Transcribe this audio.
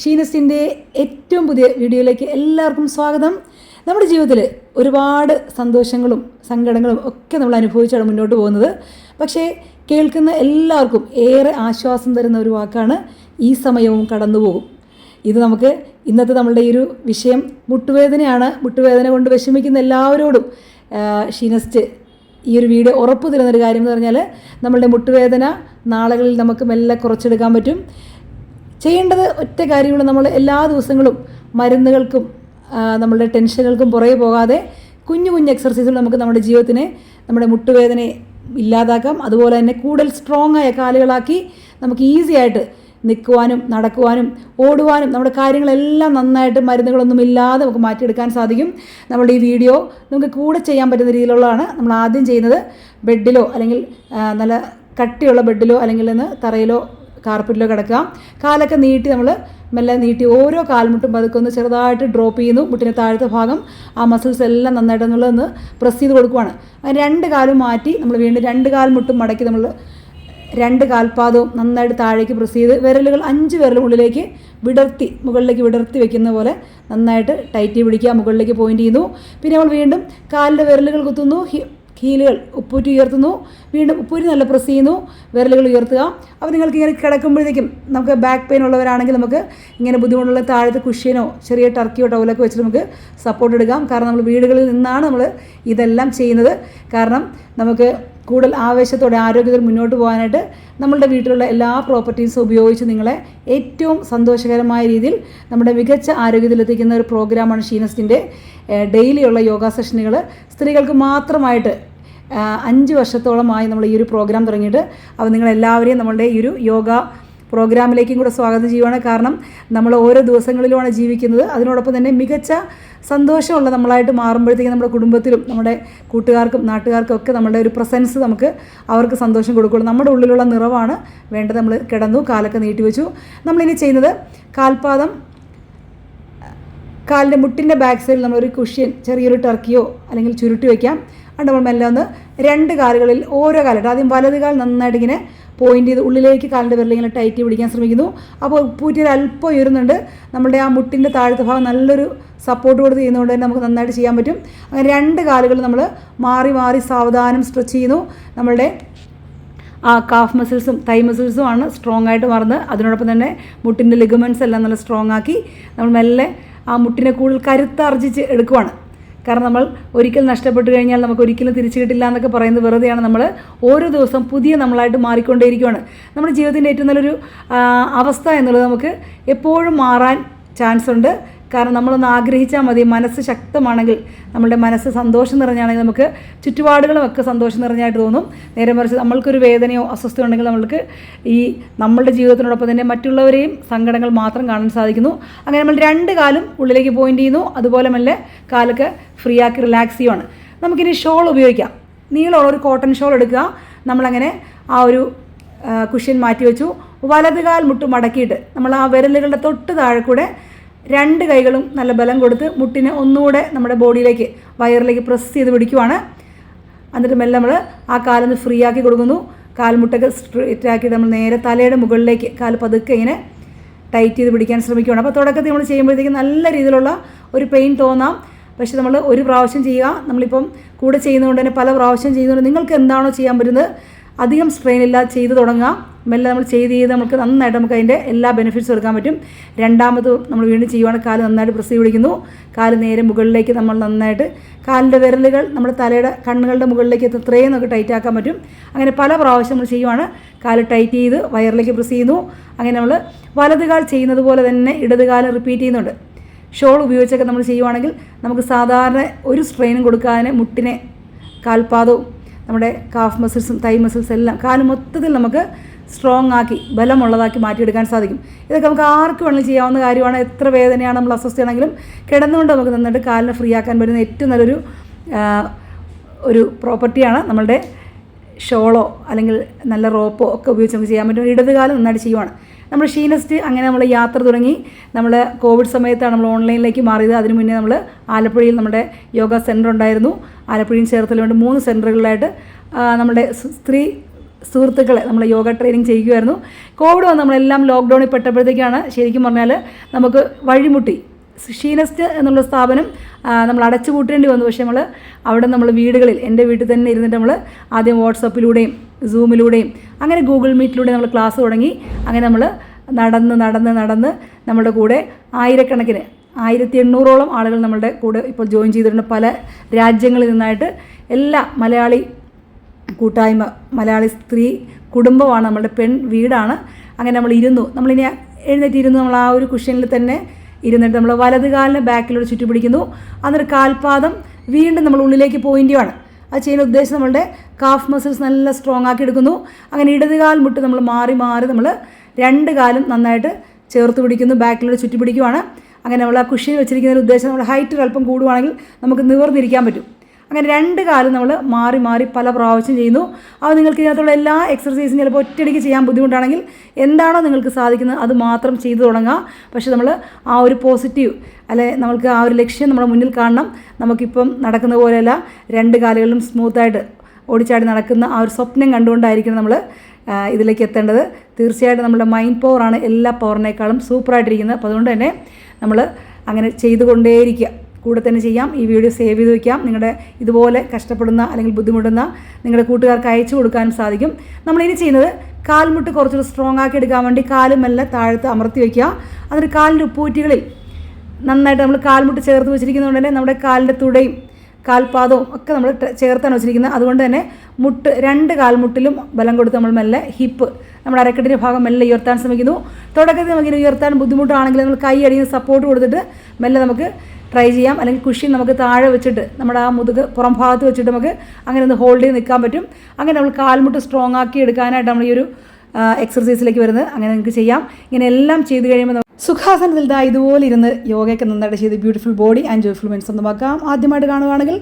ഷീനസിന്റെ ഏറ്റവും പുതിയ വീഡിയോയിലേക്ക് എല്ലാവർക്കും സ്വാഗതം. നമ്മുടെ ജീവിതത്തിൽ ഒരുപാട് സന്തോഷങ്ങളും സങ്കടങ്ങളും ഒക്കെ നമ്മൾ അനുഭവിച്ചാണ് മുന്നോട്ട് പോകുന്നത്. പക്ഷേ കേൾക്കുന്ന എല്ലാവർക്കും ഏറെ ആശ്വാസം തരുന്ന ഒരു വാക്കാണ് ഈ സമയവും കടന്നുപോകും. ഇത് നമുക്ക് ഇന്നത്തെ നമ്മളുടെ ഈ ഒരു വിഷയം മുട്ടുവേദനയാണ്. മുട്ടുവേദന കൊണ്ട് വിഷമിക്കുന്ന എല്ലാവരോടും ഷീനസ്റ്റ് ഈ ഒരു വീഡിയോ ഉറപ്പ് തരുന്നൊരു കാര്യം എന്ന് പറഞ്ഞാൽ നമ്മളുടെ മുട്ടുവേദന നാളുകളിൽ നമുക്ക് മെല്ലെ കുറച്ചെടുക്കാൻ പറ്റും. ചെയ്യേണ്ടത് ഒറ്റ കാര്യമുള്ളൂ നമ്മൾ എല്ലാ ദിവസങ്ങളും മരുന്നുകൾക്കും നമ്മളുടെ ടെൻഷനുകൾക്കും പുറകെ പോകാതെ കുഞ്ഞു കുഞ്ഞു എക്സർസൈസുകൾ നമുക്ക് നമ്മുടെ ജീവിതത്തിനെ നമ്മുടെ മുട്ടുവേദനയെ ഇല്ലാതാക്കാം. അതുപോലെ തന്നെ കൂടുതൽ സ്ട്രോങ് ആയ കാലുകളാക്കി നമുക്ക് ഈസി ആയിട്ട് നിൽക്കുവാനും നടക്കുവാനും ഓടുവാനും നമ്മുടെ കാര്യങ്ങളെല്ലാം നന്നായിട്ട് മരുന്നുകളൊന്നും ഇല്ലാതെ നമുക്ക് മാറ്റിയെടുക്കാൻ സാധിക്കും. നമ്മുടെ ഈ വീഡിയോ നമുക്ക് കൂടെ ചെയ്യാൻ പറ്റുന്ന രീതിയിലുള്ളതാണ് നമ്മൾ ആദ്യം ചെയ്യുന്നത്. ബെഡിലോ അല്ലെങ്കിൽ നല്ല കട്ടിയുള്ള ബെഡിലോ അല്ലെങ്കിൽ തറയിലോ കാർപ്പറ്റിലോ കിടക്കുക. കാലൊക്കെ നീട്ടി നമ്മൾ മെല്ലെ നീട്ടി ഓരോ കാൽമുട്ടും പതുക്കെ ഒന്ന് ചെറുതായിട്ട് ഡ്രോപ്പ് ചെയ്യുന്നു. മുട്ടിന്റെ താഴത്തെ ഭാഗം ആ മസിൽസ് എല്ലാം നന്നായിട്ട് നമ്മളൊന്ന് പ്രസ് ചെയ്ത് കൊടുക്കുവാണ്. അങ്ങനെ രണ്ട് കാലും മാറ്റി നമ്മൾ വീണ്ടും രണ്ട് കാൽമുട്ടും മടക്കി നമ്മൾ രണ്ട് കാൽപാദവും നന്നായിട്ട് താഴേക്ക് പ്രസ് ചെയ്ത് വിരലുകൾ അഞ്ച് വിരലുകളിലേക്ക് വിടർത്തി മുകളിലേക്ക് വിടർത്തി വെക്കുന്ന പോലെ നന്നായിട്ട് ടൈറ്റ് പിടിക്കുക. മുകളിലേക്ക് പോയിന്റ് ചെയ്യുന്നു. പിന്നെ നമ്മൾ വീണ്ടും കാലിന്റെ വിരലുകൾ കുത്തുന്നു. ഹീലുകൾ ഉപ്പൂറ്റി ഉയർത്തുന്നു. വീണ്ടും ഉപ്പൂറ്റി നല്ല പ്രസ് ചെയ്യുന്നു. വിരലുകൾ ഉയർത്തുക. അപ്പോൾ നിങ്ങൾക്ക് ഇങ്ങനെ കിടക്കുമ്പോഴത്തേക്കും നമുക്ക് ബാക്ക് പെയിൻ ഉള്ളവരാണെങ്കിൽ നമുക്ക് ഇങ്ങനെ ബുദ്ധിമുട്ടുള്ള താഴത്ത് കുഷ്യനോ ചെറിയ ടർക്കിയോ ടവലൊക്കെ വെച്ച് നമുക്ക് സപ്പോർട്ട് എടുക്കാം. കാരണം നമ്മൾ വീടുകളിൽ നിന്നാണ് നമ്മൾ ഇതെല്ലാം ചെയ്യുന്നത്. കാരണം നമുക്ക് കൂടുതൽ ആവേശത്തോടെ ആരോഗ്യത്തിൽ മുന്നോട്ട് പോകാനായിട്ട് നമ്മളുടെ വീട്ടിലുള്ള എല്ലാ പ്രോപ്പർട്ടീസും ഉപയോഗിച്ച് നിങ്ങളെ ഏറ്റവും സന്തോഷകരമായ രീതിയിൽ നമ്മുടെ മികച്ച ആരോഗ്യത്തിലെത്തിക്കുന്ന ഒരു പ്രോഗ്രാമാണ് ഷീനസ്റ്റിന്റെ ഡെയിലിയുള്ള യോഗ സെഷനുകൾ സ്ത്രീകൾക്ക് മാത്രമായിട്ട് അഞ്ച് വർഷത്തോളമായി നമ്മൾ ഈ ഒരു പ്രോഗ്രാം തുടങ്ങിയിട്ട് അപ്പോൾ നിങ്ങളെല്ലാവരെയും നമ്മളുടെ ഈ ഒരു യോഗ പ്രോഗ്രാമിലേക്കും കൂടെ സ്വാഗതം ചെയ്യുവാണ്. കാരണം നമ്മൾ ഓരോ ദിവസങ്ങളിലുമാണ് ജീവിക്കുന്നത്. അതിനോടൊപ്പം തന്നെ മികച്ച സന്തോഷമുള്ള നമ്മളായിട്ട് മാറുമ്പോഴത്തേക്കും നമ്മുടെ കുടുംബത്തിലും നമ്മുടെ കൂട്ടുകാർക്കും നാട്ടുകാർക്കും ഒക്കെ നമ്മുടെ ഒരു പ്രസൻസ് നമുക്ക് അവർക്ക് സന്തോഷം കൊടുക്കുള്ളൂ നമ്മുടെ ഉള്ളിലുള്ള നിറവാണ് വേണ്ടത്. നമ്മൾ കിടന്നു കാലൊക്കെ നീട്ടി വെച്ചു. നമ്മളിനി ചെയ്യുന്നത് കാൽപാദം കാലിന്റെ മുട്ടിന്റെ ബാക്ക് സൈഡിൽ നമ്മളൊരു കുഷ്യൻ ചെറിയൊരു ടർക്കിയോ അല്ലെങ്കിൽ ചുരുട്ടി വയ്ക്കാം അത് നമ്മൾ മെല്ലെ ഒന്ന് രണ്ട് കാലുകളിൽ ഓരോ കാലിട്ട് ആദ്യം വലത് കാൽ നന്നായിട്ട് ഇങ്ങനെ പോയിന്റ് ചെയ്ത് ഉള്ളിലേക്ക് കാലിന്റെ വിരലിങ്ങനെ ടൈറ്റ് പിടിക്കാൻ ശ്രമിക്കുന്നു. അപ്പോൾ പൂറ്റിയിൽ അല്പം ഉയരുന്നുണ്ട്. നമ്മുടെ ആ മുട്ടിന്റെ താഴത്തെ ഭാഗം നല്ലൊരു സപ്പോർട്ട് കൊടുത്ത് ചെയ്യുന്നതുകൊണ്ട് തന്നെ നമുക്ക് നന്നായിട്ട് ചെയ്യാൻ പറ്റും. അങ്ങനെ രണ്ട് കാലുകൾ നമ്മൾ മാറി മാറി സാവധാനം സ്ട്രെച്ച് ചെയ്യുന്നു. നമ്മളുടെ ആ കാഫ് മസിൽസും തൈ മസിൽസും ആണ് സ്ട്രോങ് ആയിട്ട് മാറുന്നത്. അതിനോടൊപ്പം തന്നെ മുട്ടിന്റെ ലിഗമെന്റ്സ് എല്ലാം നല്ല സ്ട്രോങ് ആക്കി നമ്മൾ മെല്ലെ ആ മുട്ടിനെ കൂടുതൽ കരുത്താർജിച്ച് എടുക്കുവാണ്. കാരണം നമ്മൾ ഒരിക്കൽ നഷ്ടപ്പെട്ടു കഴിഞ്ഞാൽ നമുക്ക് ഒരിക്കലും തിരിച്ചു കിട്ടില്ല എന്നൊക്കെ പറയുന്നത് വെറുതെയാണ് നമ്മൾ ഓരോ ദിവസം പുതിയ നമ്മളായിട്ട് മാറിക്കൊണ്ടേയിരിക്കുകയാണ് നമ്മുടെ ജീവിതത്തിന്റെ ഏറ്റവും നല്ലൊരു അവസ്ഥ എന്നുള്ളത് നമുക്ക് എപ്പോഴും മാറാൻ ചാൻസ് ഉണ്ട് കാരണം നമ്മളൊന്ന് ആഗ്രഹിച്ചാൽ മതി. മനസ്സ് ശക്തമാണെങ്കിൽ നമ്മുടെ മനസ്സ് സന്തോഷം നിറഞ്ഞാണെങ്കിൽ നമുക്ക് ചുറ്റുപാടുകളും ഒക്കെ സന്തോഷം നിറഞ്ഞായിട്ട് തോന്നും. നേരെ മറിച്ച് നമ്മൾക്കൊരു വേദനയോ അസ്വസ്ഥയോ ഉണ്ടെങ്കിൽ നമ്മൾക്ക് ഈ നമ്മളുടെ ജീവിതത്തിനോടൊപ്പം തന്നെ മറ്റുള്ളവരെയും സങ്കടങ്ങൾ മാത്രം കാണാൻ സാധിക്കുന്നു. അങ്ങനെ നമ്മൾ രണ്ട് കാലും ഉള്ളിലേക്ക് പോയിന്റ് ചെയ്യുന്നു. അതുപോലെ മെല്ലെ കാലൊക്കെ ഫ്രീ ആക്കി റിലാക്സ് ചെയ്യുവാണ്. നമുക്കിനി ഷോൾ ഉപയോഗിക്കാം. നീളമുള്ള ഒരു കോട്ടൺ ഷോൾ എടുക്കുക. നമ്മളങ്ങനെ ആ ഒരു കുഷ്യൻ മാറ്റി വെച്ചു. വലത് കാൽ മുട്ട് മടക്കിയിട്ട് നമ്മൾ ആ വിരലുകളുടെ തൊട്ട് താഴെ കൂടെ രണ്ട് കൈകളും നല്ല ബലം കൊടുത്ത് മുട്ടിനെ ഒന്നുകൂടെ നമ്മുടെ ബോഡിയിലേക്ക് വയറിലേക്ക് പ്രസ് ചെയ്ത് പിടിക്കുവാണ്. എന്നിട്ട് മെല്ലെ നമ്മൾ ആ കാലൊന്ന് ഫ്രീ ആക്കി കൊടുക്കുന്നു. കാൽമുട്ടൊക്കെ സ്ട്രേറ്റ് നമ്മൾ നേരെ തലയുടെ മുകളിലേക്ക് കാൽ പതുക്കെ ഇങ്ങനെ ടൈറ്റ് ചെയ്ത് പിടിക്കാൻ ശ്രമിക്കുകയാണ് അപ്പോൾ തുടക്കത്തിൽ നമ്മൾ ചെയ്യുമ്പോഴത്തേക്കും നല്ല രീതിയിലുള്ള ഒരു പെയിൻ തോന്നാം. പക്ഷേ നമ്മൾ ഒരു പ്രാവശ്യം ചെയ്യുക നമ്മളിപ്പം കൂടെ ചെയ്യുന്നതുകൊണ്ട് തന്നെ പല പ്രാവശ്യം ചെയ്യുന്നതുകൊണ്ട് നിങ്ങൾക്ക് എന്താണോ ചെയ്യാൻ പറ്റുന്നത് അധികം സ്ട്രെയിൻ ഇല്ല ചെയ്ത് തുടങ്ങാം. മെല്ലെ നമ്മൾ ചെയ്ത് ചെയ്ത് നമുക്ക് നന്നായിട്ട് നമുക്ക് അതിന്റെ എല്ലാ ബെനിഫിറ്റ്സും എടുക്കാൻ പറ്റും. രണ്ടാമത് നമ്മൾ വീണ്ടും ചെയ്യുവാണെങ്കിൽ കാൽ നന്നായിട്ട് പ്രസ് പിടിക്കുന്നു. കാൽ നേരെ മുകളിലേക്ക് നമ്മൾ നന്നായിട്ട് കാലിന്റെ വിരലുകൾ നമ്മുടെ തലയുടെ കണ്ണുകളുടെ മുകളിലേക്ക് എത്രയും നമുക്ക് ടൈറ്റ് ആക്കാൻ പറ്റും. അങ്ങനെ പല പ്രാവശ്യം നമ്മൾ ചെയ്യുവാണ്. കാൽ ടൈറ്റ് ചെയ്ത് വയറിലേക്ക് പ്രസ് ചെയ്യുന്നു. അങ്ങനെ നമ്മൾ വലത് കാൽ ചെയ്യുന്നത് പോലെ തന്നെ ഇടത് കാലം റിപ്പീറ്റ് ചെയ്യുന്നുണ്ട്. ഷോൾ ഉപയോഗിച്ചൊക്കെ നമ്മൾ ചെയ്യുവാണെങ്കിൽ നമുക്ക് സാധാരണ ഒരു സ്ട്രെയിനും കൊടുക്കാതെ മുട്ടിനെ കാൽപാദവും നമ്മുടെ കാഫ് മസിൽസും തൈ മസിൽസും എല്ലാം കാൽ മൊത്തത്തിൽ നമുക്ക് സ്ട്രോങ് ആക്കി ബലമുള്ളതാക്കി മാറ്റിയെടുക്കാൻ സാധിക്കും. ഇതൊക്കെ നമുക്ക് ആർക്ക് വേണമെങ്കിലും ചെയ്യാവുന്ന കാര്യമാണ്. എത്ര വേദനയാണ് നമ്മൾ അസ്വസ്ഥയാണെങ്കിലും കിടന്നുകൊണ്ട് നമുക്ക് നന്നായിട്ട് കാലിനെ ഫ്രീ ആക്കാൻ പറ്റുന്ന ഏറ്റവും നല്ലൊരു ഒരു പ്രോപ്പർട്ടിയാണ് നമ്മളുടെ ഷോളോ അല്ലെങ്കിൽ നല്ല റോപ്പോ ഒക്കെ ഉപയോഗിച്ച് നമുക്ക് ചെയ്യാൻ പറ്റും. ഇടത് കാലം നന്നായിട്ട് ചെയ്യുവാണ്. നമ്മൾ ഷീനസ്റ്റ് അങ്ങനെ നമ്മൾ യാത്ര തുടങ്ങി. നമ്മൾ കോവിഡ് സമയത്താണ് നമ്മൾ ഓൺലൈനിലേക്ക് മാറിയത്. അതിനു മുന്നേ നമ്മൾ ആലപ്പുഴയിൽ നമ്മുടെ യോഗ സെന്റർ ഉണ്ടായിരുന്നു. ആലപ്പുഴയും ചേർത്തലും വേണ്ടി മൂന്ന് സെന്ററുകളിലായിട്ട് നമ്മുടെ സ്ത്രീ സുഹൃത്തുക്കളെ നമ്മൾ യോഗ ട്രെയിനിങ് ചെയ്യുമായിരുന്നു കോവിഡ് വന്ന് നമ്മളെല്ലാം ലോക്ക്ഡൗണിൽ പെട്ടപ്പോഴത്തേക്കാണ് ശരിക്കും പറഞ്ഞാൽ നമുക്ക് വഴിമുട്ടി ഷീനസ്റ്റ് എന്നുള്ള സ്ഥാപനം നമ്മൾ അടച്ചു പൂട്ടേണ്ടി വന്നു. പക്ഷേ നമ്മൾ അവിടെ നമ്മൾ വീടുകളിൽ എന്റെ വീട്ടിൽ തന്നെ ഇരുന്നിട്ട് നമ്മൾ ആദ്യം വാട്സപ്പിലൂടെയും സൂമിലൂടെയും അങ്ങനെ ഗൂഗിൾ മീറ്റിലൂടെ നമ്മൾ ക്ലാസ് തുടങ്ങി. അങ്ങനെ നമ്മൾ നടന്ന് നടന്ന് നടന്ന് നമ്മുടെ കൂടെ ആയിരക്കണക്കിന് ആയിരത്തി എണ്ണൂറോളം ആളുകൾ നമ്മുടെ കൂടെ ഇപ്പോൾ ജോയിൻ ചെയ്തിട്ടുണ്ട്. പല രാജ്യങ്ങളിൽ നിന്നായിട്ട് എല്ലാ മലയാളി കൂട്ടായ്മ മലയാളി സ്ത്രീ കുടുംബമാണ് നമ്മുടെ പെൺ വീടാണ്. അങ്ങനെ നമ്മൾ ഇരുന്നു. നമ്മളിനി എഴുന്നേറ്റിരുന്നു. നമ്മൾ ആ ഒരു കുഷ്യനിൽ തന്നെ ഇരുന്നിട്ട് നമ്മൾ വലത് കാലിന് ബാക്കിലൂടെ ചുറ്റി പിടിക്കുന്നു അന്നൊരു കാൽപാദം വീണ്ടും നമ്മൾ ഉള്ളിലേക്ക് പോയിന്റ് ആണ്. അത് ചെയ്യുന്ന ഉദ്ദേശം നമ്മളുടെ കാഫ് മസിൽസ് നല്ല സ്ട്രോങ് ആക്കി എടുക്കുന്നു. അങ്ങനെ ഇടത് കാൽ മുട്ട് നമ്മൾ മാറി മാറി നമ്മൾ രണ്ട് കാലും നന്നായിട്ട് ചേർത്ത് പിടിക്കുന്നു ബാക്കിലൂടെ ചുറ്റി പിടിക്കുവാണ് അങ്ങനെ നമ്മൾ ആ കുഷിയിൽ വെച്ചിരിക്കുന്ന ഉദ്ദേശം നമ്മുടെ ഹൈറ്റ് അല്പം കൂടുവാണെങ്കിൽ നമുക്ക് നിവർന്നിരിക്കാൻ പറ്റും. അങ്ങനെ രണ്ട് കാലം നമ്മൾ മാറി മാറി പല പ്രാവശ്യം ചെയ്യുന്നു. അത് നിങ്ങൾക്ക് ഇതിനകത്തുള്ള എല്ലാ എക്സർസൈസും ചിലപ്പോൾ ഒറ്റയടിക്ക് ചെയ്യാൻ ബുദ്ധിമുട്ടാണെങ്കിൽ എന്താണോ നിങ്ങൾക്ക് സാധിക്കുന്നത് അത് മാത്രം ചെയ്തു തുടങ്ങുക പക്ഷേ നമ്മൾ ആ ഒരു പോസിറ്റീവ് അല്ലെ നമുക്ക് ആ ഒരു ലക്ഷ്യം നമ്മുടെ മുന്നിൽ കാണണം. നമുക്കിപ്പം നടക്കുന്ന പോലെയല്ല രണ്ട് കാലുകളിലും സ്മൂത്തായിട്ട് ഓടിച്ചാടി നടക്കുന്ന ആ ഒരു സ്വപ്നം കണ്ടുകൊണ്ടായിരിക്കണം നമ്മൾ ഇതിലേക്ക് എത്തേണ്ടത്. തീർച്ചയായിട്ടും നമ്മുടെ മൈൻഡ് പവറാണ് എല്ലാ പവറിനേക്കാളും സൂപ്പറായിട്ടിരിക്കുന്നത് അപ്പോൾ അതുകൊണ്ട് തന്നെ നമ്മൾ അങ്ങനെ ചെയ്തുകൊണ്ടേയിരിക്കുക. കൂടെ തന്നെ ചെയ്യാം. ഈ വീഡിയോ സേവ് ചെയ്ത് വയ്ക്കാം നിങ്ങളുടെ ഇതുപോലെ കഷ്ടപ്പെടുന്ന അല്ലെങ്കിൽ ബുദ്ധിമുട്ടുന്ന നിങ്ങളുടെ കൂട്ടുകാർക്ക് അയച്ചു കൊടുക്കാനും സാധിക്കും. നമ്മളിനി ചെയ്യുന്നത് കാൽമുട്ട് കുറച്ചുകൂടി സ്ട്രോങ് ആക്കി എടുക്കാൻ വേണ്ടി കാലും മെല്ലെ താഴത്ത് അമർത്തി വയ്ക്കുക അതിന് കാലിന്റെ ഉപ്പൂറ്റികളിൽ നന്നായിട്ട് നമ്മൾ കാൽമുട്ട് ചേർത്ത് വെച്ചിരിക്കുന്നതുകൊണ്ട് തന്നെ നമ്മുടെ കാലിന്റെ തുടയും കാൽപാദവും ഒക്കെ നമ്മൾ ചേർത്താണ് വെച്ചിരിക്കുന്നത്. അതുകൊണ്ട് തന്നെ മുട്ട് രണ്ട് കാൽമുട്ടിലും ബലം കൊടുത്ത് നമ്മൾ മെല്ലെ ഹിപ്പ് നമ്മുടെ അരക്കെട്ടിന്റെ ഭാഗം മെല്ലെ ഉയർത്താൻ ശ്രമിക്കുന്നു. തുടക്കത്തിൽ നമുക്കിനി ഉയർത്താൻ ബുദ്ധിമുട്ടാണെങ്കിൽ നമ്മൾ കൈ അടിയിൽ സപ്പോർട്ട് കൊടുത്തിട്ട് മെല്ലെ നമുക്ക് ട്രൈ ചെയ്യാം. അല്ലെങ്കിൽ കുഷ്യൻ നമുക്ക് താഴെ വെച്ചിട്ട് നമ്മുടെ ആ മുതുക് പുറം ഭാഗത്ത് വെച്ചിട്ട് നമുക്ക് അങ്ങനെ ഒന്ന് ഹോൾഡ് ചെയ്ത് നിൽക്കാൻ പറ്റും. അങ്ങനെ നമ്മൾ കാൽമുട്ട് സ്ട്രോങ് ആക്കി എടുക്കാനായിട്ട് നമ്മൾ ഈ ഒരു എക്സർസൈസിലേക്ക് വരുന്നത് അങ്ങനെ നിങ്ങൾക്ക് ചെയ്യാം. ഇങ്ങനെ എല്ലാം ചെയ്ത് കഴിയുമ്പോൾ സുഖാസനത്തിൽ ഇതാ ഇതുപോലെ ഇരുന്ന് യോഗയൊക്കെ നന്നായിട്ട് ചെയ്ത് beautiful body and joyful minds സ്വന്തമാക്കാം. ആദ്യമായിട്ട് കാണുകയാണെങ്കിൽ